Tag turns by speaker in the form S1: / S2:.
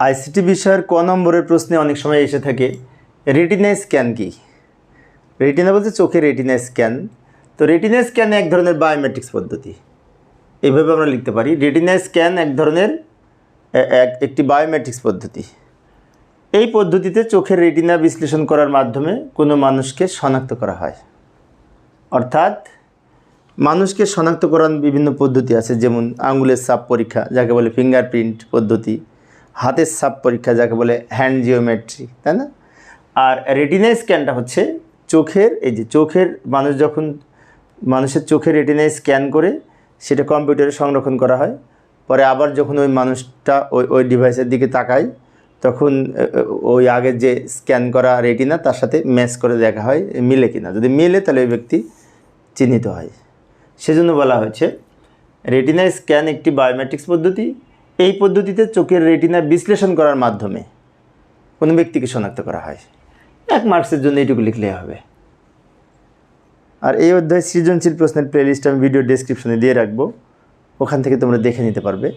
S1: ICT বিষয়ের ক নম্বরের প্রশ্নে অনেক সময় এসে থাকে রেটিনা স্ক্যান কি? রেটিনা বলতে চোখের রেটিনা স্ক্যান তো রেটিনা স্ক্যান এক ধরনের বায়োমেট্রিক্স পদ্ধতি। এইভাবে আমরা লিখতে পারি। রেটিনা স্ক্যান এক ধরনের এক, একটি বায়োমেট্রিক্স পদ্ধতি। এই পদ্ধতিতে চোখের রেটিনা বিশ্লেষণ করার মাধ্যমে কোনো মানুষকে শনাক্ত করা হয়। অর্থাৎ, মানুষকে শনাক্ত করার বিভিন্ন পদ্ধতি আছে, যেমন আঙুলের সাপ পরীক্ষা, যাকে বলে ফিঙ্গারপ্রিন্ট পদ্ধতি। হাতের সাপ পরীক্ষা যাকে বলে হ্যান্ড জিওমেট্রি তাই না? আর রেটিনা স্ক্যানটা হচ্ছে চোখের, এই যে চোখের মানুষ যখন, মানুষের চোখের রেটিনায় স্ক্যান করে, সেটা কম্পিউটারে সংরক্ষণ করা হয়। পরে আবার যখন ওই মানুষটা ওই ওই ডিভাইসের দিকে তাকায়, তখন ওই আগের যে স্ক্যান করা রেটিনা তার সাথে ম্যাচ করে দেখা হয় মিলে কিনা। যদি মিলে, তাহলে ওই ব্যক্তি চিহ্নিত হয়। সেজন্য বলা হয়েছে রেটিনা স্ক্যান একটি বায়োমেট্রিক্স পদ্ধতি এই পদ্ধতিতে চোখের রেটিনা বিশ্লেষণ করার মাধ্যমে কোনো ব্যক্তিকে শনাক্ত করা হয়। এক মার্কসের জন্য এইটুকু লিখলে হবে। আর এই অধ্যায় সৃজনশীল প্রশ্নের প্লেলিস্ট আমি ভিডিও ডেসক্রিপশনে দিয়ে রাখব। ওখান থেকে তোমরা দেখে নিতে পারবে।